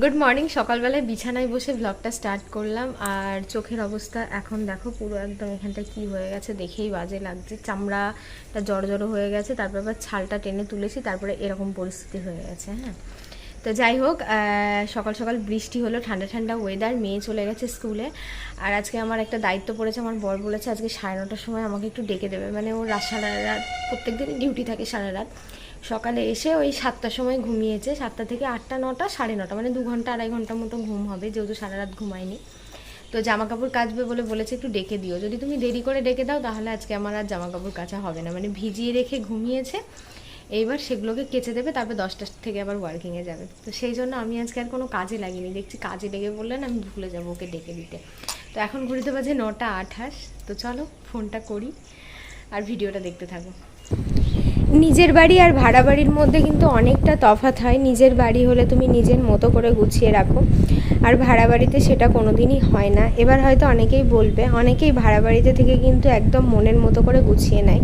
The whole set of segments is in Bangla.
গুড মর্নিং সকালবেলায় বিছানায় বসে ব্লগটা স্টার্ট করলাম, আর চোখের অবস্থা এখন দেখো পুরো একদম এখানটা কি হয়ে গেছে, দেখেই বাজে লাগছে। চামড়াটা জড়ো জড়ো হয়ে গেছে, তারপর আবার ছালটা টেনে তুলেছি, তারপরে এরকম পরিস্থিতি হয়ে গেছে হ্যাঁ। তো যাই হোক সকাল সকাল বৃষ্টি হলো, ঠান্ডা ঠান্ডা ওয়েদার মেয়ে চলে গেছে স্কুলে আর আজকে আমার একটা দায়িত্ব পড়েছে, আমার বর বলেছে আজকে সাড়ে নটার সময় আমাকে একটু ডেকে দেবে। মানে ওর রাত সারা রাত প্রত্যেক দিনই ডিউটি থাকে সারা রাত। সকালে এসে ওই সাতটার সময় ঘুমিয়েছে। সাতটা থেকে আটটা, নটা, সাড়ে নটা মানে দু ঘণ্টা, আড়াই ঘণ্টার মতো ঘুম হবে, যেহেতু সারা রাত ঘুমায়নি। তো জামা কাপড় কাচবে বলে বলেছে, একটু ডেকে দিও। যদি তুমি দেরি করে ডেকে দাও, তাহলে আজকে আমার আর জামা কাপড় কাচা হবে না। মানে ভিজিয়ে রেখে ঘুমিয়েছে, এইবার সেগুলোকে কেচে দেবে, তারপর দশটা থেকে আবার ওয়ার্কিংয়ে যাবে। তো সেই জন্য আমি আজকে আর কোনো কাজে লাগিনি। দেখছি কাজে লেগে বললেন আমি ভুলে যাব ওকে ডেকে দিতে। তো এখন ঘুরিতে বাজে নটা আঠাশ। তো চলো, ফোনটা করি আর ভিডিওটা দেখতে থাকো। নিজের বাড়ি আর ভাড়া বাড়ির মধ্যে কিন্তু অনেকটা তফাৎ হয়। নিজের বাড়ি হলে তুমি নিজের মতো করে গুছিয়ে রাখো। আর ভাড়া বাড়িতে সেটা কোনো দিনই হয় না। এবার হয়তো অনেকেই বলবে, অনেকেই ভাড়া বাড়িতে থেকে কিন্তু একদম মনের মতো করে গুছিয়ে নেয়।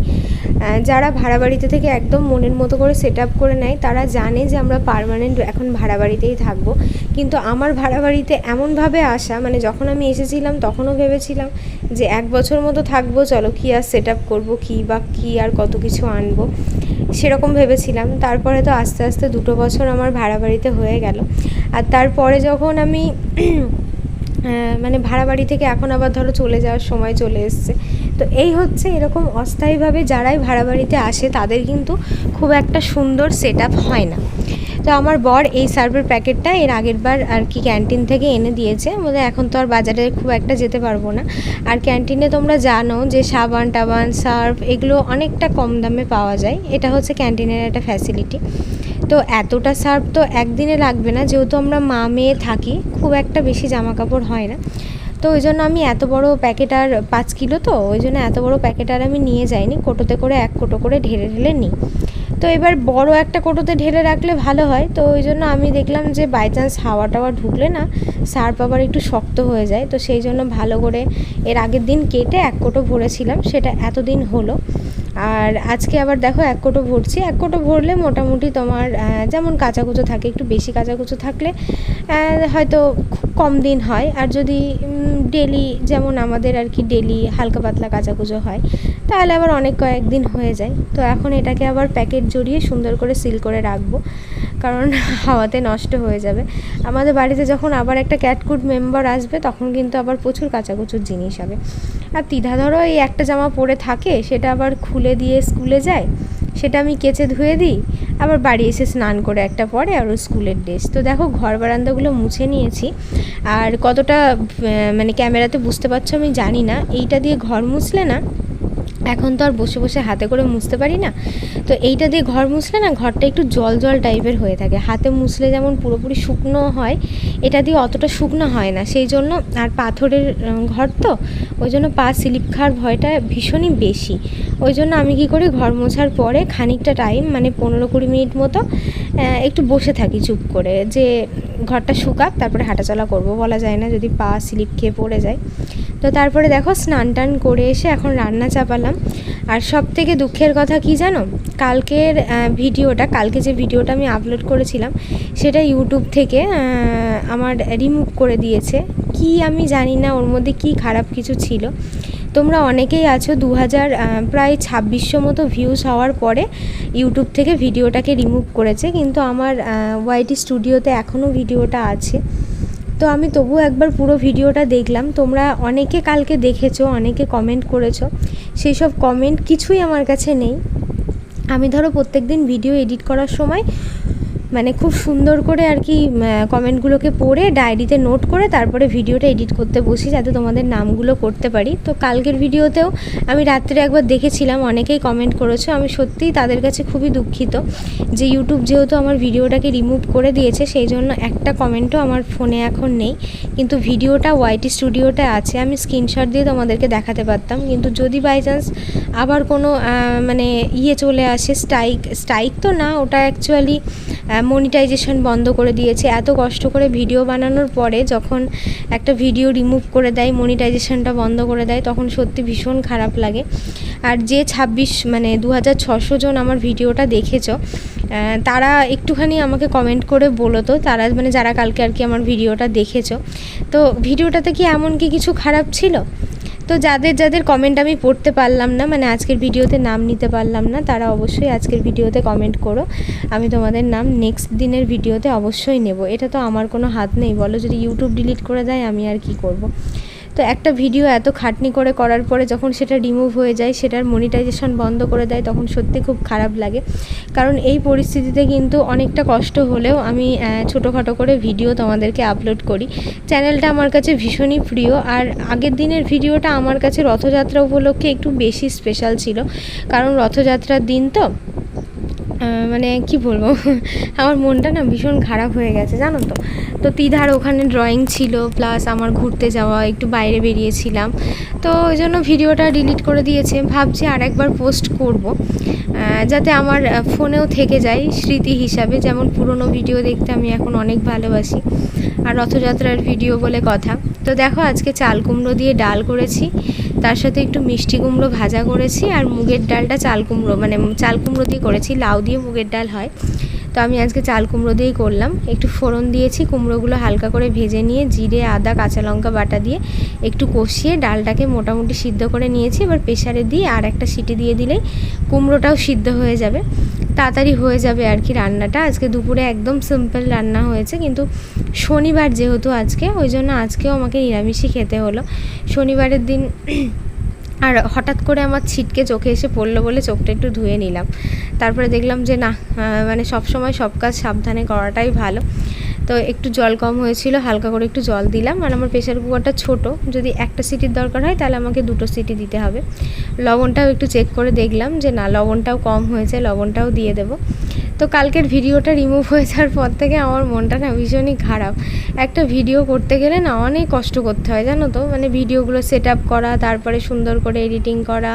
যারা ভাড়া বাড়িতে থেকে একদম মনের মতো করে সেট আপ করে নেয়, তারা জানে যে আমরা পারমানেন্ট এখন ভাড়া বাড়িতেই থাকব। কিন্তু আমার ভাড়া বাড়িতে এমনভাবে আসা মানে যখন আমি এসেছিলাম তখনও ভেবেছিলাম যে এক বছর মতো থাকব, চলো কী আর সেট আপ করব, কী বা কী আর কত কিছু আনব। সেরকম ভেবেছিলাম। তারপরে তো আস্তে আস্তে দুটো বছর আমার ভাড়া বাড়িতে হয়ে গেল। আর তারপরে যখন আমি মানে ভাড়া বাড়ি থেকে এখন আবার ধরো চলে যাওয়ার সময় চলে এসছে। তো এই হচ্ছে এরকম অস্থায়ীভাবে যারাই ভাড়া বাড়িতে আসে, তাদের কিন্তু খুব একটা সুন্দর সেট হয় না। তো আমার বর এই সার্ভের প্যাকেটটা এর আগের বার আর কি ক্যান্টিন থেকে এনে দিয়েছে। বলে এখন তো আর বাজারে খুব একটা যেতে পারব না। আর ক্যান্টিনে তোমরা জানো যে সাবান টাবান, সার্ফ এগুলো অনেকটা কম দামে পাওয়া যায়। এটা হচ্ছে ক্যান্টিনের একটা ফ্যাসিলিটি তো এতটা সার্ফ তো একদিনে লাগবে না। যেহেতু আমরা মা মেয়ে থাকি, খুব একটা বেশি জামা কাপড় হয় না। তো ওই জন্য আমি এত বড় প্যাকেট আর পাঁচ কিলো তো, ওই জন্য এত বড় প্যাকেট আর আমি নিয়ে যাইনি। কোটোতে করে এক কোটো করে ঢেলে ঢেলে নিই। তো এবার বড় একটা কোটোতে ঢেলে রাখলে ভালো হয়। তো ওই জন্য আমি দেখলাম যে বাই চান্স হাওয়া টাওয়া ঢুকলে না, সার্ফ আবার একটু শক্ত হয়ে যায়। তো সেই জন্য ভালো করে এর আগের দিন কেটে এক কোটো ভরেছিলাম। সেটা এতদিন হলো। আর আজকে আবার দেখো এক কোটো ভরছি, এক কোটো ভরলে মোটামুটি তোমার যেমন কাঁচাকুচো থাকে, একটু বেশি কাঁচাকুচো থাকলে হয়তো খুব কম দিন হয়। আর যদি ডেলি যেমন আমাদের আর কি ডেলি হালকা পাতলা কাঁচাকুচো হয়, তাহলে আবার অনেক কয়েকদিন হয়ে যায়। তো এখন এটাকে আবার প্যাকেট জড়িয়ে সুন্দর করে সিল করে রাখব। কারণ হাওয়াতে নষ্ট হয়ে যাবে। আমাদের বাড়িতে যখন আবার একটা ক্যাটকুট মেম্বার আসবে, তখন কিন্তু আবার প্রচুর কাঁচাকুচুর জিনিস হবে। আর তিধা ধরো, এই একটা জামা পরে থাকে, সেটা আবার খুলে দিয়ে স্কুলে যায়, সেটা আমি কেচে ধুয়ে দিই, আবার বাড়ি এসে স্নান করে একটা পরে আর স্কুলের ড্রেস। তো দেখো, ঘর বারান্দাগুলো মুছে নিয়েছি। আর কতটা মানে ক্যামেরাতে বুঝতে পারছ আমি জানি না। এইটা দিয়ে ঘর মুছলে না এখন তো আর বসে বসে হাতে করে মুছতে পারি না। তো এইটা দিয়ে ঘর মুছলে না ঘরটা একটু জল জল টাইপের হয়ে থাকে। হাতে মুছলে যেমন পুরোপুরি শুকনো হয়, এটা দিয়ে অতটা শুকনো হয় না। সেই জন্য আর পাথরের ঘর তো, ওই জন্য পা স্লিপ খাওয়ার ভয়টা ভীষণই বেশি। ওই জন্য আমি কি করি, ঘর মোছার পরে খানিকটা টাইম মানে পনেরো কুড়ি মিনিট মতো একটু বসে থাকি চুপ করে যে ঘরটা শুকাক, তারপরে হাঁটাচলা করব বলা যায় না, যদি পা স্লিপ খেয়ে পড়ে যায়। তো তারপরে দেখো স্নান টান করে এসে এখন রান্না চাপালাম। আর সব থেকে দুঃখের কথা কি জানো? কালকের ভিডিওটা, কালকে যে ভিডিওটা আমি আপলোড করেছিলাম, সেটা ইউটিউব থেকে আমার রিমুভ করে দিয়েছে। কি আমি জানি না, ওর মধ্যে কি খারাপ কিছু ছিল। তোমরা অনেকেই আছো দু হাজার প্রায় ছাব্বিশশো মতো ভিউজ হওয়ার পরে ইউটিউব থেকে ভিডিওটাকে রিমুভ করেছে। কিন্তু আমার ওয়াইটি স্টুডিওতে এখনও ভিডিওটা আছে। তো আমি তবু একবার পুরো ভিডিওটা দেখলাম। তোমরা অনেকে কালকে দেখেছ, অনেকে কমেন্ট করেছ। সেই সব কমেন্ট কিছুই আমার কাছে নেই। আমি ধরো প্রত্যেক দিন ভিডিও এডিট করার সময় মানে খুব সুন্দর করে আর কি কমেন্টগুলোকে পড়ে ডায়েরিতে নোট করে তারপরে ভিডিওটা এডিট করতে বসি যাতে তোমাদের নামগুলো করতে পারি। তো কালকের ভিডিওতেও আমি রাত্রে একবার দেখেছিলাম, অনেকেই কমেন্ট করেছ, আমি সত্যিই তাদের কাছে খুবই দুঃখিত যে ইউটিউব যেহেতু আমার ভিডিওটাকে রিমুভ করে দিয়েছে সেই জন্য একটা কমেন্টও আমার ফোনে এখন নেই। কিন্তু ভিডিওটা ওয়াইটি স্টুডিওতে আছে, আমি স্ক্রিনশট দিয়ে তোমাদেরকে দেখাতে পারতাম। কিন্তু যদি বাই চান্স আবার কোনো মানে ইয়ে চলে আসে স্ট্রাইক স্ট্রাইক তো না, ওটা অ্যাকচুয়ালি মনিটাইজেশন বন্ধ করে দিয়েছে। এত কষ্ট করে ভিডিও বানানোর পরে যখন একটা ভিডিও রিমুভ করে দেয় মনিটাইজেশনটা বন্ধ করে দেয়, তখন সত্যি ভীষণ খারাপ লাগে। আর যে ছাব্বিশ মানে দু হাজার ছশো জন আমার ভিডিওটা দেখেছ তারা একটুখানি আমাকে কমেন্ট করে বলো তো, তারা মানে যারা কালকে আর কি আমার ভিডিওটা দেখেছ। তো ভিডিওটাতে কি এমন কি কিছু খারাপ ছিল? তো যাদের যাদের কমেন্ট আমি পড়তে পারলাম না মানে আজকের ভিডিওতে নাম নিতে পারলাম না, তারা অবশ্যই আজকের ভিডিওতে কমেন্ট করো। আমি তোমাদের নাম নেক্সট দিনের ভিডিওতে অবশ্যই নেব। এটা তো আমার কোনো হাত নেই। বলো যদি ইউটিউব ডিলিট করে দেয়, আমি আর কি করব। তো একটা ভিডিও এত খাটনি করে করার পরে যখন সেটা রিমুভ হয়ে যায়, সেটার মনিটাইজেশন বন্ধ করে দেয়, তখন সত্যি খুব খারাপ লাগে। কারণ এই পরিস্থিতিতে কিন্তু অনেকটা কষ্ট হলেও আমি ছোটোখাটো করে ভিডিও তোমাদেরকে আপলোড করি। চ্যানেলটা আমার কাছে ভীষণই প্রিয়। আর আগের দিনের ভিডিওটা আমার কাছে রথযাত্রা উপলক্ষে একটু বেশি স্পেশাল ছিল। কারণ রথযাত্রার দিন তো মানে কি বলব? আমার মনটা না ভীষণ খারাপ হয়ে গেছে, জানো তো? তো তিধার ওখানে ড্রয়িং ছিল প্লাস আমার ঘুরতে যাওয়া, একটু বাইরে বেরিয়েছিলাম। তো ওই জন্য ভিডিওটা ডিলিট করে দিয়েছে। ভাবছি আর একবার পোস্ট করব যাতে আমার ফোনেও থেকে যায় স্মৃতি হিসাবে। যেমন পুরনো ভিডিও দেখতে আমি এখন অনেক ভালোবাসি। আর রথযাত্রার ভিডিও বলে কথা। তো দেখো, আজকে চাল কুমড়ো দিয়ে ডাল করেছি। তার সাথে একটু মিষ্টি কুমড়ো ভাজা করেছি আর মুগের ডালটা চাল কুমড়ো মানে চাল কুমড়ো দিয়ে করেছি। লাউ দিয়ে মুগের ডাল হয়। তো আমি আজকে চাল কুমড়ো দিয়েই করলাম। একটু ফোড়ন দিয়েছি, কুমড়োগুলো হালকা করে ভেজে নিয়ে জিরে, আদা, কাঁচা লঙ্কা বাটা দিয়ে একটু কষিয়ে ডালটাকে মোটামুটি সিদ্ধ করে নিয়েছি। এবার প্রেশারে দিয়ে আর একটা সিটি দিয়ে দিলেই কুমড়োটাও সিদ্ধ হয়ে যাবে। তাড়াতাড়ি হয়ে যাবে আর কি রান্নাটা। আজকে দুপুরে একদম সিম্পল রান্না হয়েছে, কিন্তু শনিবার যেহেতু আজকে, ওই জন্য আজকেও আমাকে নিরামিষই খেতে হলো। শনিবারের দিন আর হঠাৎ করে আমার ছিটকে চোখে এসে পড়ল বলে চোখটা একটু ধুয়ে নিলাম। তারপরে দেখলাম যে, না মানে সব সময় সব কাজ সাবধানে করাটাই ভালো। তো একটু জল কম হয়েছিল, হালকা করে একটু জল দিলাম। আর আমার প্রেশার কুকারটা ছোট, যদি একটা সিটির দরকার হয় তাহলে আমাকে দুটো সিটি দিতে হবে। লবণটাও একটু চেক করে দেখলাম যে, না, লবণটাও কম হয়েছে, লবণটাও দিয়ে দেবো। তো কালকের ভিডিওটা রিমুভ হয়ে যাওয়ার পর থেকে আমার মনটা না ভীষণই খারাপ। একটা ভিডিও করতে গেলে না অনেক কষ্ট করতে হয়, জানো তো? মানে ভিডিওগুলো সেট আপ করা, তারপরে সুন্দর করে এডিটিং করা,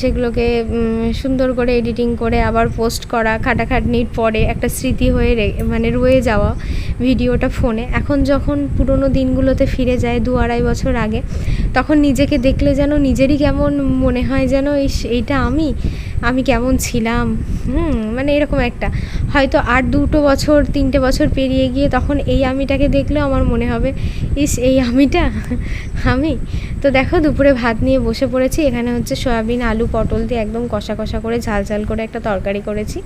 সেগুলোকে সুন্দর করে এডিটিং করে আবার পোস্ট করা, খাটাখাটনির পরে একটা স্মৃতি হয়ে মানে রয়ে যাওয়া ভিডিওটা ফোনে এখন যখন পুরোনো দিনগুলোতে ফিরে যায় দু আড়াই বছর আগে, তখন নিজেকে দেখলে যেন নিজেরই কেমন মনে হয় যেন এইটা আমি? আমি কেমন ছিলাম? হুম মানে এরকম একটা। হয়তো আর দুটো বছর, তিনটে বছর পেরিয়ে গিয়ে তখন এই আমিটাকে দেখলেও আমার মনে হবে, ইস, এই আমিটা? আমি? তো দেখো, দুপুরে ভাত নিয়ে বসে পড়েছি। এখানে হচ্ছে সয়াবিন, আলু, পটল দিয়ে একদম কষা কষা করে ঝাল ঝাল করে একটা তরকারি করেছি।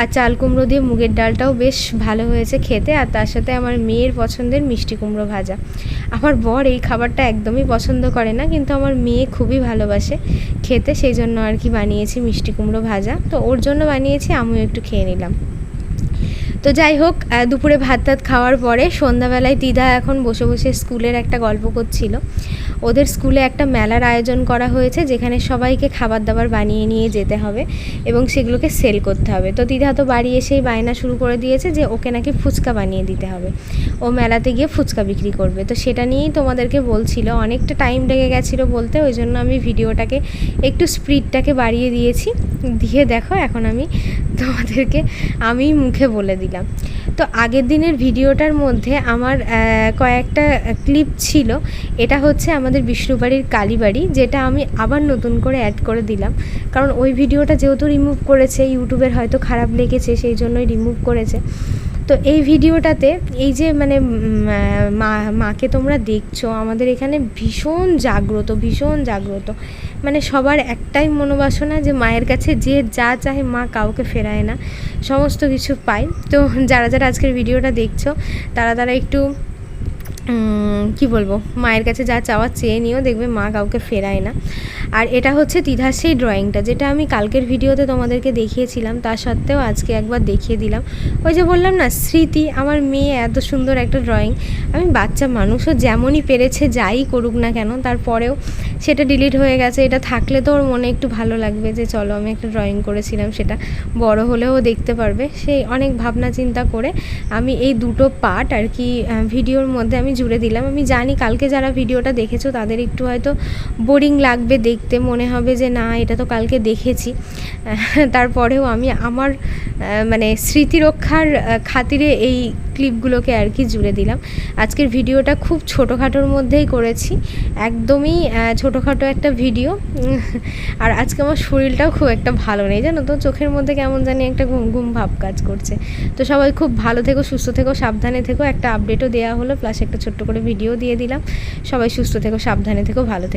আর চাল কুমড়ো দিয়ে মুগের ডালটাও বেশ ভালো হয়েছে খেতে, আর তার সাথে আমার মেয়ের পছন্দের মিষ্টি কুমড়ো ভাজা। আমার বর এই খাবারটা একদমই পছন্দ করে না, কিন্তু আমার মেয়ে খুবই ভালোবাসে খেতে, সেই জন্য আর কি বানিয়েছি মিষ্টি কুমড়ো ভাজা। তো ওর জন্য বানিয়েছি, আমিও একটু খেয়ে নিলাম। তো যাই হোক দুপুরে ভাত টাত খাওয়ার পরে সন্ধ্যাবেলায় দিদা এখন বসে বসে স্কুলের একটা গল্প করছিল। ওদের স্কুলে একটা মেলার আয়োজন করা হয়েছে, যেখানে সবাইকে খাবার দাবার বানিয়ে নিয়ে যেতে হবে এবং সেগুলোকে সেল করতে হবে। তো দিদা তো বাড়ি এসেই বায়না শুরু করে দিয়েছে যে ওকে নাকি ফুচকা বানিয়ে দিতে হবে। ও মেলাতে গিয়ে ফুচকা বিক্রি করবে। তো সেটা নিয়েই তোমাদেরকে বলছিল, অনেকটা টাইম লেগে গেছিল বলতে, ওই জন্য আমি ভিডিওটাকে একটু স্পিডটাকে বাড়িয়ে দিয়েছি। দিয়ে দেখো, এখন আমি তোমাদেরকে, আমি মুখে বলে দিলাম। তো আগের দিনের ভিডিওটার মধ্যে আমার কয়েকটা ক্লিপ ছিল। এটা হচ্ছে আমাদের বিষ্ণুবাড়ির কালীবাড়ি, যেটা আমি আবার নতুন করে অ্যাড করে দিলাম। কারণ ওই ভিডিওটা যেহেতু রিমুভ করেছে, ইউটিউবের হয়তো খারাপ লেগেছে, সেই জন্যই রিমুভ করেছে। তো এই ভিডিওটাতে এই যে মানে মা, মাকে তোমরা দেখছ, আমাদের এখানে ভীষণ জাগ্রত ভীষণ জাগ্রত। মানে সবার একটাই মনোবাসনা যে মায়ের কাছে যে যা চায় মা কাউকে ফেরায় না, সমস্ত কিছু পায়। তো যারা যারা আজকের ভিডিওটা দেখছ, তারা তারা একটু কি বলব, মায়ের কাছে যা চাওয়া চেয়ে নিয়েও দেখবে মা কাউকে ফেরায় না। আর এটা হচ্ছে তিধার সেই ড্রয়িংটা যেটা আমি কালকের ভিডিওতে তোমাদেরকে দেখিয়েছিলাম, তা সত্ত্বেও আজকে একবার দেখিয়ে দিলাম। ওই যে বললাম না, স্মৃতি, আমার মেয়ে এত সুন্দর একটা ড্রয়িং আমি বাচ্চা মানুষও যেমনই পেরেছে যাই করুক না কেন, তারপরেও সেটা ডিলিট হয়ে গেছে এটা থাকলে তো ওর মনে একটু ভালো লাগবে যে চলো আমি একটা ড্রয়িং করেছিলাম সেটা বড় হলেও দেখতে পারবে। সেই অনেক ভাবনা চিন্তা করে আমি এই দুটো পার্ট আর কি ভিডিওর মধ্যে আমি জুড়ে দিলাম। আমি জানি কালকে যারা ভিডিওটা দেখেছ তাদের একটু হয়তো বোরিং লাগবে দেখতে মনে হবে যে না এটা তো কালকে দেখেছি। তারপরেও আমি আমার মানে স্মৃতিরক্ষার খাতিরে এই ক্লিপগুলোকে আর কি জুড়ে দিলাম। আজকের ভিডিওটা খুব ছোটোখাটোর মধ্যেই করেছি। একদমই আহ, ছোটোখাটো একটা ভিডিও। আর আজকে আমার শরীরটাও খুব একটা ভালো নেই, জানো তো? চোখের মধ্যে কেমন জানি একটা ঘুম ঘুম ভাব কাজ করছে। তো সবাই খুব ভালো থেকো, সুস্থ থেকো, সাবধানে থেকো। একটা আপডেটও দেওয়া হলো প্লাস একটা ছোট্ট করে ভিডিও দিয়ে দিলাম। সবাই সুস্থ থেকো, সাবধানে থেকো, ভালো থেকো।